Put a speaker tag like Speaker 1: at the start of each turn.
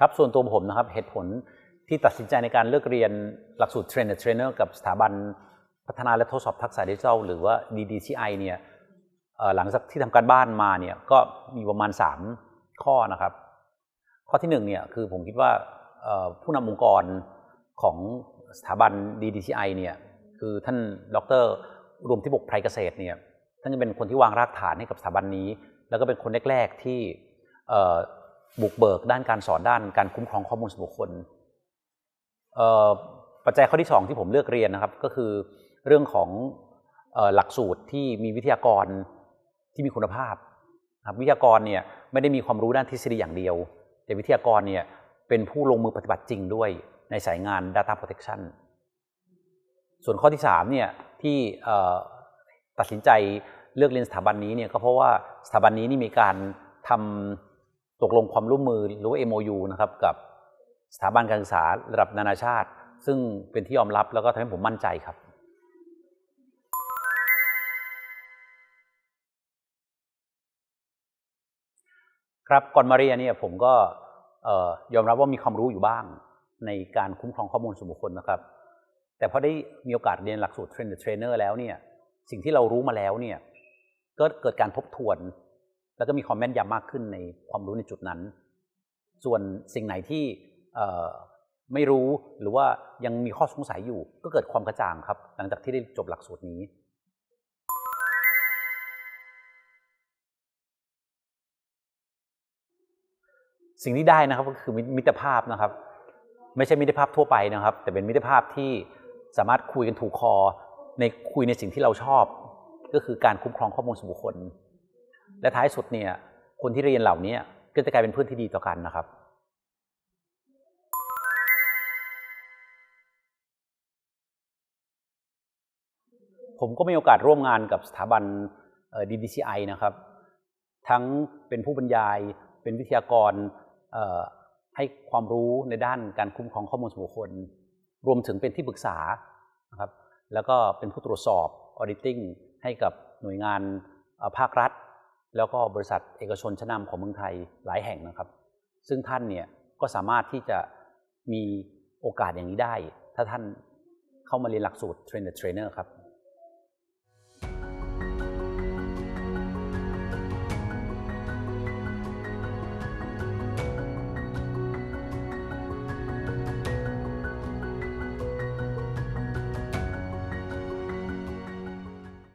Speaker 1: ครับส่วนตัวผมนะครับเหตุผลที่ตัดสินใจในการเลือกเรียนหลักสูตรเทรนเนอร์เทรนเนอร์กับสถาบันพัฒนาและทดสอบทักษะดิจิทัลหรือว่า DDCI เนี่ยหลังจากที่ทำการบ้านมาเนี่ยก็มีประมาณ 3 ข้อนะครับ ข้อที่1เนี่ยคือผมคิดว่าผู้นำองค์กรของสถาบัน DDCI เนี่ยคือท่านดรรวมที่บกไพรเกษตรเนี่ยท่านจะเป็นคนที่วางรากฐานให้กับสถาบันนี้ แล้วก็เป็นคนแรก ๆที่ บุกเบิกด้านการสอนด้านการคุ้มครองข้อมูลส่วนบุคคลปัจจัยข้อที่ 2 ที่ผมเลือกเรียนนะครับ ก็คือเรื่องของหลักสูตรที่มีวิทยากรที่มีคุณภาพครับวิทยากรเนี่ยไม่ได้มีความรู้ด้านทฤษฎีอย่างเดียว แต่วิทยากรเนี่ยเป็นผู้ลงมือปฏิบัติจริงด้วยในสายงาน Data Protection ส่วนข้อที่3เนี่ยที่ตัดสินใจเลือกเรียนสถาบันนี้เนี่ยก็เพราะว่าสถาบันนี้นี่มีการทำ ตกลงความร่วมมือหรือว่า MOU นะครับกับสถาบันการศึกษาระดับนานาชาติ ซึ่งเป็นที่ยอมรับแล้วก็ทำให้ผมมั่นใจครับครับก่อนมาเรียนเนี่ยผมก็ยอมรับว่ามีความรู้อยู่บ้างในการคุ้มครองข้อมูลส่วนบุคคลนะครับ แต่พอได้มีโอกาสเรียนหลักสูตรเทรนเนอร์เทรนเนอร์แล้วเนี่ยสิ่งที่เรารู้มาแล้วเนี่ยก็เกิดการทบทวน แล้วก็มีความแม่นยำมากขึ้นในความรู้ในจุดนั้น ส่วนสิ่งไหนที่ไม่รู้หรือว่ายังมีข้อสงสัยอยู่ ก็เกิดความกระจ่างครับ หลังจากที่ได้จบหลักสูตรนี้สิ่งที่ได้นะครับก็คือมิตรภาพนะครับ ไม่ใช่มิตรภาพทั่วไปนะครับ แต่เป็นมิตรภาพที่สามารถคุยกันถูกคอ ในคุยในสิ่งที่เราชอบ ก็คือการคุ้มครองข้อมูลส่วนบุคคล และท้ายสุดเนี่ย คนที่เรียนเหล่านี้ก็จะกลายเป็นเพื่อนที่ดีต่อกันนะครับผมก็มีโอกาสร่วมงานกับสถาบันเอ่อ DDCI นะครับ ทั้งเป็นผู้บรรยาย เป็นวิทยากรให้ความรู้ในด้านการคุ้มครองข้อมูลส่วนบุคคล รวมถึงเป็นที่ปรึกษานะครับ แล้วก็เป็นผู้ตรวจสอบ auditing ให้กับหน่วยงานภาครัฐ แล้วก็บริษัทเอกชนชั้นนำของเมืองไทยหลายแห่งนะครับ ซึ่งท่านเนี่ยก็สามารถที่จะมีโอกาสอย่างนี้ได้ ถ้าท่านเข้ามาเรียนหลักสูตรเทรนเนอร์เทรนเนอร์ครับ